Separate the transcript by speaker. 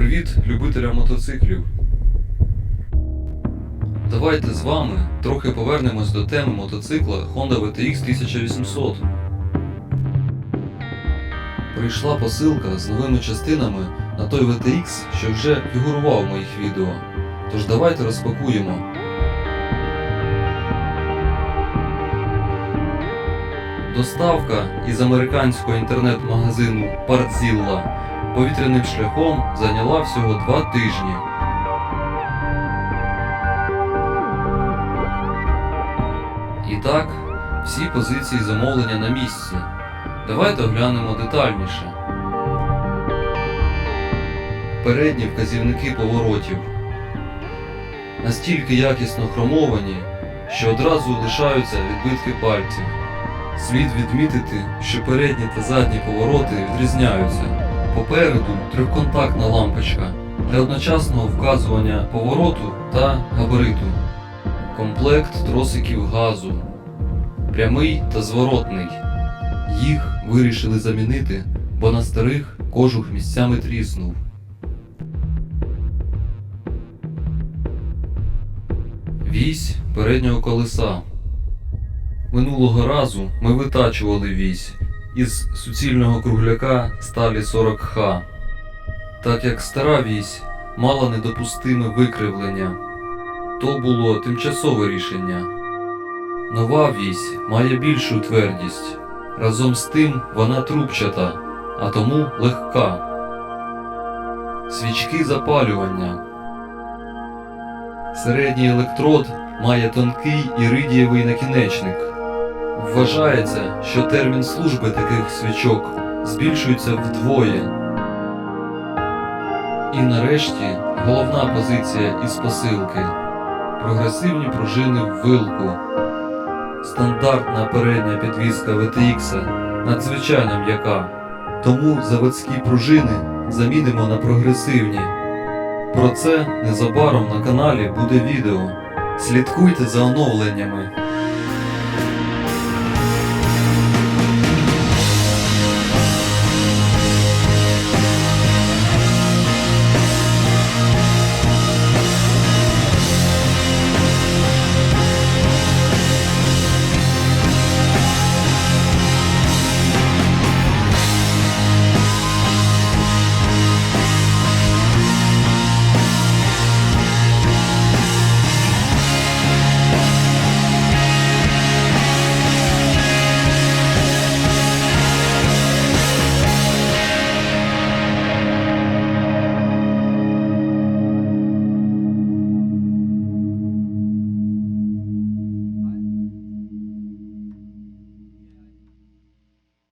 Speaker 1: Привіт любителям мотоциклів. Давайте з вами трохи повернемось до теми мотоцикла Honda VTX 1800. Прийшла посилка з новими частинами на той VTX, що вже фігурував в моїх відео. Тож давайте розпакуємо. Доставка із американського інтернет-магазину Partzilla повітряним шляхом зайняла всього два тижні. І так, всі позиції замовлення на місці. Давайте оглянемо детальніше. Передні вказівники поворотів настільки якісно хромовані, що одразу лишаються відбитки пальців. Слід відмітити, що передні та задні повороти відрізняються. Попереду трьохконтактна лампочка для одночасного вказування повороту та габариту. Комплект тросиків газу. Прямий та зворотний. Їх вирішили замінити, бо на старих кожух місцями тріснув. Вісь переднього колеса. Минулого разу ми витачували вісь із суцільного кругляка сталі 40Х, так як стара вісь мала недопустиме викривлення. То було тимчасове рішення. Нова вісь має більшу твердість. Разом з тим вона трубчата, а тому легка. Свічки запалювання. Середній електрод має тонкий іридієвий накінечник. Вважається, що термін служби таких свічок збільшується вдвоє. І нарешті головна позиція із посилки прогресивні пружини в вилку. Стандартна передня підвізка VTX надзвичайно м'яка, тому заводські пружини замінимо на прогресивні. Про це незабаром на каналі буде відео. Слідкуйте за оновленнями.